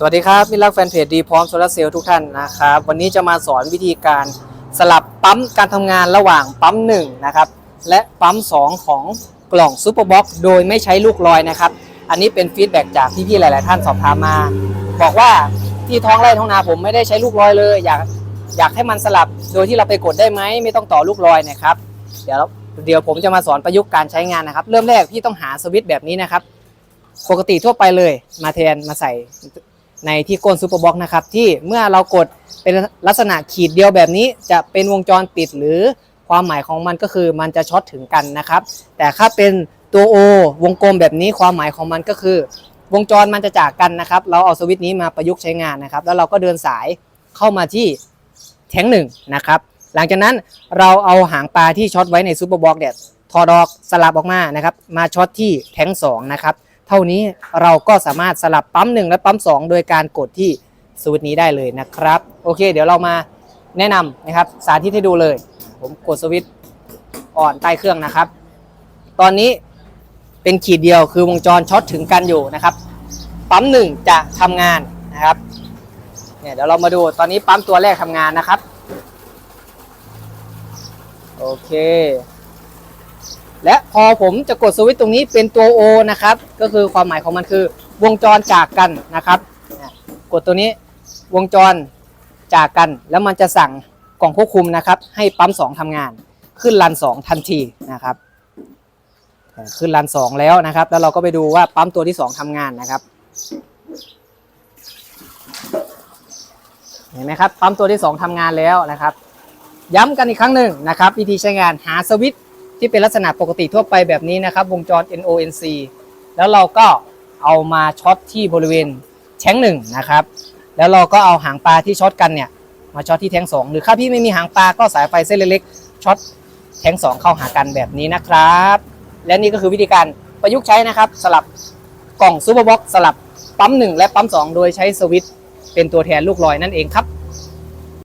สวัสดีครับมิตรรักแฟนเพจดีพร้อมโซลาร์เซลล์ทุกท่านนะครับวันนี้จะมาสอนวิธีการสลับปั๊มการทำงานระหว่างปั๊ม1นะครับและปั๊ม 2 ของกล่องซูเปอร์บ็อกโดยไม่ใช้ลูกลอยนะครับ อันนี้เป็นฟีดแบ็กจากพี่ๆหลาย ๆ ท่านสอบถามมา บอกว่าที่ท้องไร่ท้องนาผมไม่ได้ใช้ลูกลอยเลย อยากอยากให้มันสลับโดยที่เราไปกดได้ไหมไม่ต้องต่อลูกลอยนะครับ เดี๋ยวเดี๋ยวผมจะมาสอนประยุกต์การใช้งานนะครับ เริ่มแรกพี่ต้องหาสวิตช์แบบนี้นะครับ ปกติทั่วไปเลยมาแทนมาใส่ ในที่ก้นซูเปอร์บ็อกนะครับที่เมื่อเรากดเป็นลักษณะขีดเดียวแบบนี้ จะเป็นวงจรปิดหรือความหมายของมันก็คือมันจะช็อตถึงกันนะครับ แต่ถ้าเป็นตัว O วงกลมแบบนี้ความหมายของมันก็คือ วงจรมันจะจากกันนะครับ เราเอาสวิตช์นี้มาประยุกต์ใช้งานนะครับ แล้วเราก็เดินสายเข้ามาที่แทงหนึ่งนะครับ หลังจากนั้นเราเอาหางปลาที่ช็อตไว้ในซูเปอร์บ็อกเนี่ยถอดออกสลับออกมานะครับ มาช็อตที่แทงสองนะครับ เท่านี้เราก็สามารถสลับปั๊ม 1 และปั๊ม 2 โดยการกดที่สวิตช์นี้ได้เลยนะครับ โอเค เดี๋ยวเรามาแนะนำนะครับ สาธิตให้ดูเลย ผมกดสวิตช์อ่อนใต้เครื่องนะครับ ตอนนี้เป็นขีดเดียวคือวงจรช็อตถึงกันอยู่นะครับ ปั๊ม 1 จะทำงานนะครับเนี่ยเดี๋ยวเรามาดูตอนนี้ปั๊มตัวแรกทำงานนะครับ โอเค และพอผมจะกดสวิตช์ตรงนี้เป็นตัว O นะครับ ก็คือความหมายของมันคือ วงจรจากกันนะครับ กดตัวนี้วงจรจากกัน แล้วมันจะสั่งกล่องควบคุมนะครับ ให้ปั๊ม 2ทำงาน ขึ้นรัน 2 ทันทีนะครับ ขึ้นรัน 2 แล้วนะครับ แล้วเราก็ไปดูว่าปั๊มตัวที่ 2ทำงานนะครับ เห็นไหมครับ ปั๊มตัวที่ 2ทำงานแล้วนะครับ ย้ำกันอีกครั้งหนึ่งนะครับ วิธีใช้งานหาสวิตช์ ที่เป็นลักษณะปกติทั่วไปแบบนี้นะครับ วงจร NONC แล้วเราก็เอามาช็อตที่บริเวณแท้งหนึ่งนะครับ แล้วเราก็เอาหางปลาที่ช็อตกันเนี่ยมาช็อตที่แท้งสองหรือถ้าพี่ไม่มีหางปลาก็สายไฟเส้นเล็กๆช็อตแท้งสองเข้าหากันแบบนี้นะครับ และนี่ก็คือวิธีการประยุกต์ใช้นะครับสลับกล่องซูเปอร์บ็อกซ์สลับปั๊มหนึ่งและปั๊มสองโดยใช้สวิตช์เป็นตัวแทนลูกลอยนั่นเองครับ